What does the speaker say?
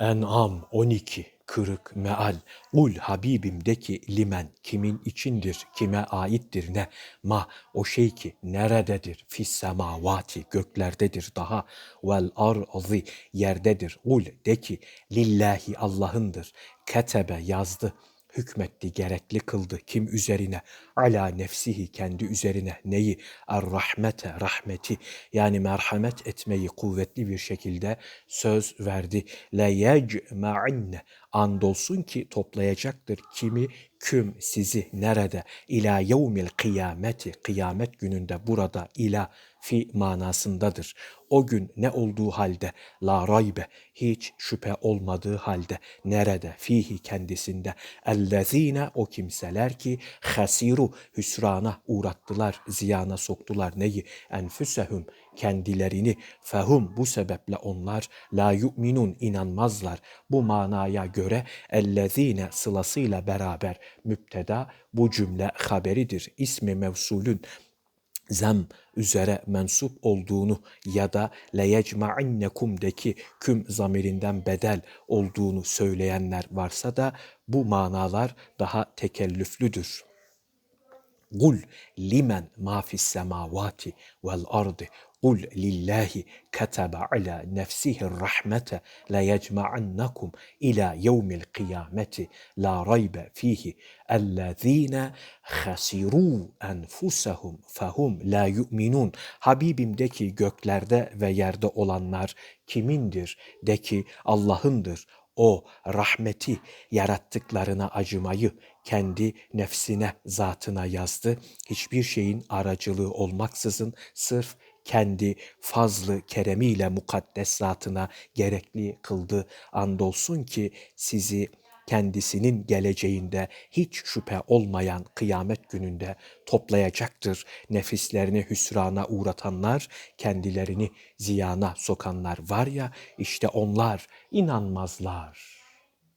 En'am 12 Kırık meal. Ul Habibim de ki limen kimin içindir kime aittir ne? Ma o şey ki nerededir? Fis semavati göklerdedir daha. Vel arzi yerdedir. Ul de ki lillahi Allah'ındır. Ketebe yazdı hükmetti, gerekli kıldı. Kim üzerine? Ala nefsihi, kendi üzerine. Neyi? Er-rahmete, rahmeti. Yani merhamet etmeyi kuvvetli bir şekilde söz verdi. Le yecma'inne. Andolsun ki toplayacaktır. Kimi küm sizi nerede? İla yevmil kıyameti kıyamet gününde burada ila fi manasındadır. O gün ne olduğu halde la raybe hiç şüphe olmadığı halde nerede? Fihi kendisinde. Ellezine o kimseler ki hasiru hüsrana uğrattılar ziyana soktular. Neyi? Enfüsehum kendilerini. Fehum bu sebeple onlar la yu'minun inanmazlar. Bu manaya göre ellezine sılasıyla beraber müpteda bu cümle haberidir. İsmi mevsulün zem üzere mensup olduğunu ya da leyecma'innekum'deki küm zamirinden bedel olduğunu söyleyenler varsa da bu manalar daha tekellüflüdür. Kul limen ma fis semavati vel ardı Kul lillahi kataba ala nefsihi rahmete la yecma'annakum ila yevmil kıyameti la raybe fihi ellezine hasiru enfusahum fahum la yu'minun. Habibim de ki göklerde ve yerde olanlar kimindir? De ki Allah'ındır. O rahmeti yarattıklarına acımayı kendi nefsine, zatına yazdı. Hiçbir şeyin aracılığı olmaksızın sırf kendi fazlı keremiyle mukaddes zatına gerekli kıldı. Andolsun ki sizi kendisinin geleceğinde hiç şüphe olmayan kıyamet gününde toplayacaktır. Nefislerini hüsrana uğratanlar, kendilerini ziyana sokanlar var ya işte onlar inanmazlar.''